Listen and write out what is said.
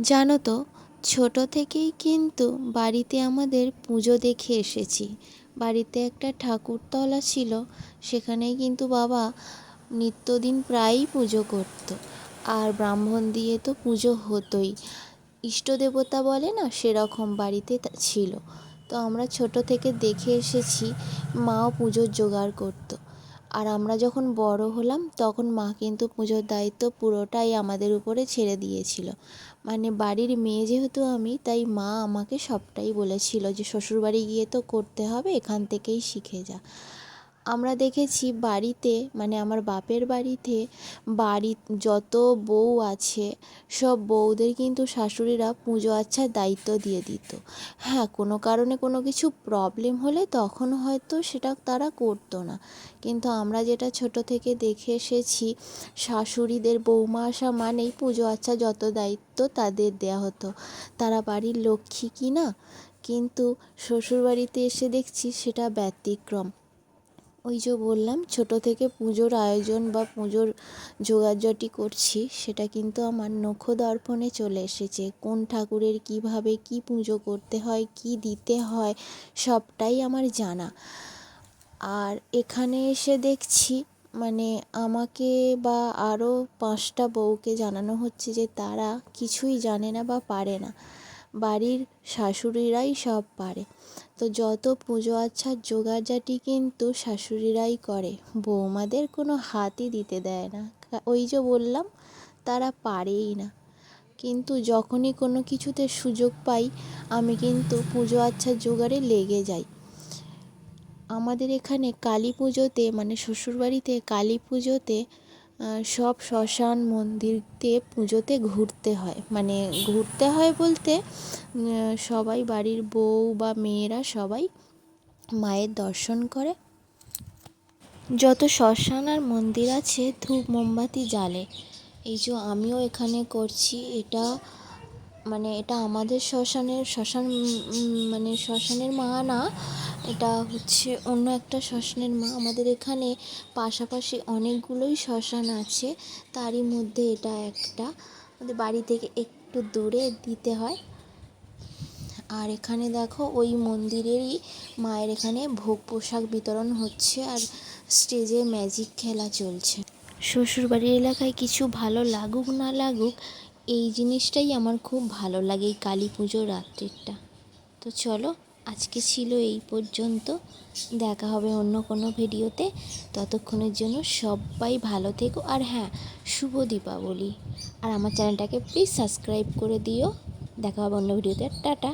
জানো তো, ছোট থেকেই কিন্তু বাড়িতে আমাদের পুজো দেখে এসেছি। বাড়িতে একটা ঠাকুরতলা ছিল সেখানেই কিন্তু বাবা নিত্যদিন প্রায়ই পুজো করতো। আর ব্রাহ্মণ দিয়ে তো পুজো হতোই। ইষ্ট দেবতা বলে না, সেরকম বাড়িতে ছিল। তো আমরা ছোট থেকে দেখে এসেছি, মাও পুজোর জোগাড় করতো। আর আমরা যখন বড় হলাম, তখন মা কিন্তু পুজোর দায়িত্ব পুরোটাই আমাদের উপরে ছেড়ে দিয়েছিল। মানে বাড়ির মেয়ে যেহেতু আমি, তাই মা আমাকে সবটাই বলেছিল যে, শ্বশুরবাড়ি গিয়ে তো করতে হবে, এখান থেকেই শিখে যা। আমরা দেখেছি বাড়িতে মানে আমার বাপের বাড়িতে, বাড়ি যত বউ আছে, সব বউদের কিন্তু শাশুড়িরা পুজো আচ্ছার দায়িত্ব দিয়ে দিত। হ্যাঁ কোনো কারণে কোনো কিছু প্রবলেম হলে তখন হয়তো সেটা তারা করতো না। কিন্তু আমরা যেটা ছোট থেকে দেখে এসেছি, শাশুড়িদের বৌমা আসা মানেই পুজো আচ্ছা যত দায়িত্ব তাদের দেওয়া হতো। তারা বাড়ির লক্ষ্মী কি না কিন্তু শ্বশুরবাড়িতে এসে দেখছি সেটা ব্যতিক্রম। ওই যে বললাম, ছোট থেকে পুজোর আয়োজন বা পুজোর জোগাড়জাটি করছি, সেটা কিন্তু আমার নখ দর্পণে চলে এসেছে। কোন ঠাকুরের কীভাবে কী পুজো করতে হয়, কী দিতে হয়, সবটাই আমার জানা। আর এখানে এসে দেখছি মানে আমাকে বা আরও পাঁচটা বউকে জানানো হচ্ছে যে তারা কিছুই জানে না বা পারে না। বাড়ির শাশুড়িরাই সব পারে। তো যত পুজো আচ্ছার জোগাড়জাটি কিন্তু শাশুড়িরাই করে। বৌমাদের কোনো হাতই দিতে দেয় না। ওই যে বললাম, তারা পারেই না। কিন্তু যখনই কোনো কিছুতে সুযোগ পাই, আমি কিন্তু পুজো আচ্ছার জোগাড়ে লেগে যাই। আমাদের এখানে কালী পুজোতে মানে শ্বশুরবাড়িতে কালী পুজোতে সব শ্মশান মন্দিরতে পুজোতে ঘুরতে হয়। মানে ঘুরতে হয় বলতে সবাই বাড়ির বউ বা মেয়েরা সবাই মায়ের দর্শন করে। যত শ্মশান আর মন্দির আছে, ধূপ মোমবাতি জ্বালে। এই যে আমিও এখানে করছি, এটা মানে এটা আমাদের শ্মশানের, শ্মশান মানে শ্মশানের মা না এটা হচ্ছে অন্য একটা শ্মশানের মা। আমাদের এখানে পাশাপাশি অনেকগুলোই শ্মশান আছে। তারই মধ্যে এটা একটা। আমাদের বাড়ি থেকে একটু দূরে দিতে হয়। আর এখানে দেখো, ওই মন্দিরেরই মায়ের এখানে ভোগ পোশাক বিতরণ হচ্ছে আর স্টেজে ম্যাজিক খেলা চলছে। শ্বশুরবাড়ির এলাকায় কিছু ভালো লাগুক, না লাগুক, এই জিনিসটাই আমার খুব ভালো লাগে এই কালী পুজোর রাত্রিটা। তো চলো আজকে ছিল এই পর্যন্ত। দেখা হবে অন্য কোনো ভিডিওতে। ততক্ষণের জন্য সবাই ভালো থেকো। আর হ্যাঁ শুভ দীপাবলি। আর আমার চ্যানেলটাকে প্লিজ সাবস্ক্রাইব করে দিও। দেখা হবে অন্য ভিডিওতে। টাটা।